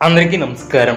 అందరికీ నమస్కారం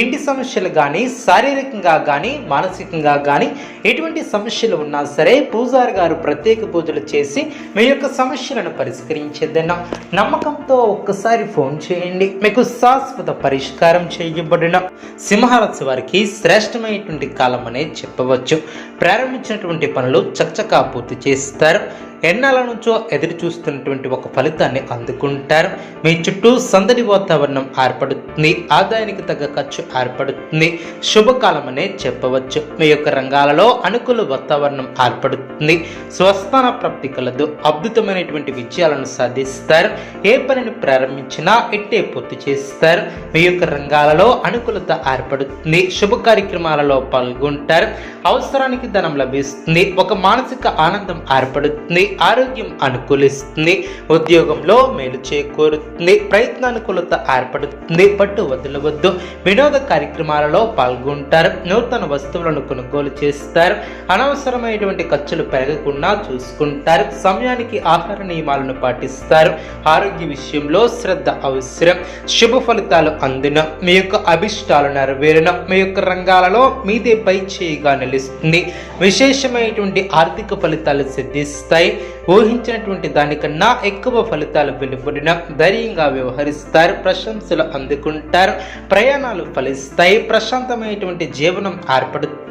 ఇంటి సమస్యలు కానీ శారీరకంగా కానీ మానసికంగా కానీ ఎటువంటి సమస్యలు ఉన్నా సరే పూజారి గారు ప్రత్యేక పూజలు చేసి మీ యొక్క సమస్యలను పరిష్కరించేదన్న నమ్మకంతో ఒక్కసారి ఫోన్ చేయండి. మీకు శాశ్వత పరిష్కారం చేయబడిన సింహరాశి వారికి శ్రేష్టమైనటువంటి కాలం అనే చెప్పవచ్చు. ప్రారంభించినటువంటి పనులు చకచకా పూర్తి చేస్తారు. ఎన్నాళ్ళ నుంచో ఎదురు చూస్తున్నటువంటి ఒక ఫలితాన్ని అందుకుంటారు. మీ చుట్టూ సందడి వాతావరణం ఏర్పడుతుంది. ఆదాయానికి తగ్గ ఖర్చు ఏర్పడుతుంది. శుభకాలం అనే చెప్పవచ్చు. మీ యొక్క రంగాలలో అనుకూల వాతావరణం ఏర్పడుతుంది. స్వస్థాన ప్రాప్తి కలదు. అద్భుతమైనటువంటి విజయాలను సాధిస్తారు. ఏ పనిని ప్రారంభించినా ఇట్టే పూర్తి చేస్తారు. మీ యొక్క రంగాలలో అనుకూలత ఏర్పడుతుంది. శుభ కార్యక్రమాలలో పాల్గొంటారు. అవసరానికి ధనం లభిస్తుంది. ఒక మానసిక ఆనందం ఏర్పడుతుంది. ఆరోగ్యం అనుకూలిస్తుంది ఉద్యోగంలో మేలు చేకూరుతుంది ప్రయత్నానుకూలత ఏర్పడుతుంది పట్టు వదలవద్దు. వినోద కార్యక్రమాలలో పాల్గొంటారు నూతన వస్తువులను కొనుగోలు చేస్తారు అనవసరమైనటువంటి ఖర్చులు పెరగకుండా చూసుకుంటారు సమయానికి ఆహార నియమాలను పాటిస్తారు. ఆరోగ్య విషయంలో శ్రద్ధ అవసరం. శుభ ఫలితాలు అందిన మీ యొక్క అభిష్టాలు నెరవేరిన మీ యొక్క రంగాలలో మీదే పై చేయిగా నిలుస్తుంది. విశేషమైనటువంటి ఆర్థిక ఫలితాలు సిద్ధిస్తాయి. ఊహించినటువంటి దానికన్నా ఎక్కువ ఫలితాలు వెలువడిన ధైర్యంగా వ్యవహరిస్తారు ప్రశంసలు అందుకుంటారు ప్రయాణాలు ఫలిస్తాయి ప్రశాంతమైనటువంటి జీవనం ఏర్పడుతుంది.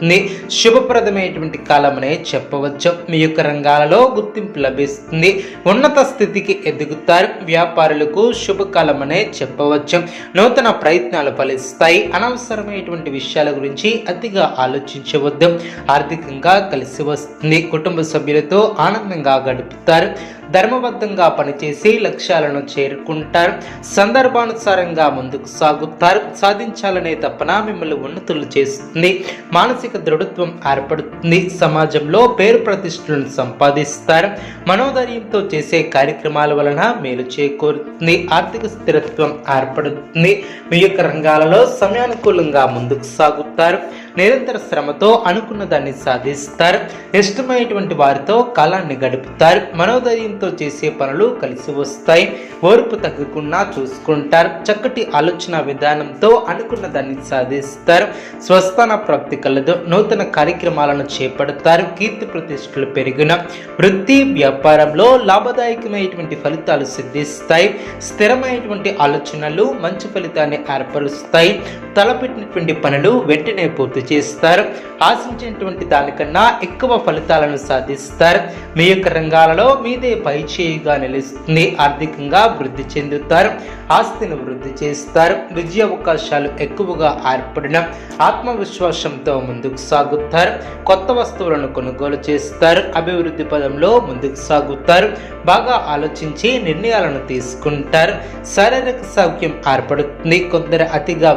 శుభప్రదమైనటువంటి కాలమనే చెప్పవచ్చు. మీ యొక్క రంగాలలో గుర్తింపు లభిస్తుంది. ఉన్నత స్థితికి ఎదుగుతారు. వ్యాపారులకు శుభకాలమనే చెప్పవచ్చు. నూతన ప్రయత్నాలు ఫలిస్తాయి. అనవసరమైనటువంటి విషయాల గురించి అతిగా ఆలోచించవద్దు. ఆర్థికంగా కలిసి వస్తుంది. కుటుంబ సభ్యులతో ఆనందంగా గడుపుతారు. ధర్మబద్ధంగా పనిచేసి లక్ష్యాలను చేరుకుంటారు. సందర్భానుసారంగా ముందుకు సాగుతారు. సాధించాలనే తపన మిమ్మల్ని ఉన్నతులు చేస్తుంది. మానసిక దృఢత్వం ఏర్పడుతుంది. సమాజంలో పేరు ప్రతిష్టలను సంపాదిస్తారు. మనోధైర్యంతో చేసే కార్యక్రమాల వలన మేలు చేకూరుతుంది. ఆర్థిక స్థిరత్వం ఏర్పడుతుంది. మీ యొక్క రంగాలలో సమయానుకూలంగా ముందుకు సాగుతారు. నిరంతర శ్రమతో అనుకున్న దాన్ని సాధిస్తారు. ఇష్టమైనటువంటి వారితో కాలాన్ని గడుపుతారు. మనోధైర్యంతో చేసే పనులు కలిసి వస్తాయి. ఓర్పు తగ్గకుండా చూసుకుంటారు. చక్కటి ఆలోచన విధానంతో అనుకున్న దాన్ని సాధిస్తారు. స్వస్థాన ప్రాప్తి కలదు. నూతన కార్యక్రమాలను చేపడతారు. కీర్తి ప్రతిష్టలు పెరిగిన వృత్తి వ్యాపారంలో లాభదాయకమైనటువంటి ఫలితాలు సిద్ధిస్తాయి. స్థిరమైనటువంటి ఆలోచనలు మంచి ఫలితాన్ని ఏర్పరుస్తాయి. తలపెట్టినటువంటి పనులు వెంటనే పూర్తి చేస్తారు. ఆశించినటువంటి దానికన్నా ఎక్కువ ఫలితాలను సాధిస్తారు. మీ యొక్క రంగాలలో మీదే పై చేయిగా నిలుస్తుంది. ఆర్థికంగా వృద్ధి చెందుతారు. ఆస్తిని వృద్ధి చేస్తారు. విజయ అవకాశాలు ఎక్కువగా ఏర్పడిన ఆత్మవిశ్వాసంతో ముందుకు సాగుతారు. కొత్త వస్తువులను కొనుగోలు చేస్తారు. అభివృద్ధి పదంలో ముందుకు సాగుతారు. బాగా ఆలోచించి నిర్ణయాలను తీసుకుంటారు. శారీరక సౌఖ్యం ఏర్పడుతుంది. కొందరు అతిగా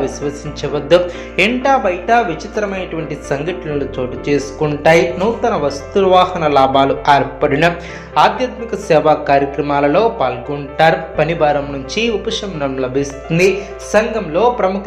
విశ్వసించవద్దు ఎంట బయట విచిత్రమైనటువంటి సంఘటనలు చోటు చేసుకుంటాయి. నూతన వస్తువాహన లాభాలు ఏర్పడిన ఆధ్యాత్మిక సేవా కార్యక్రమాలలో పాల్గొంటారు. పనిభారం నుంచి ఉపశమనం లభిస్తుంది. సంఘంలో ప్రముఖ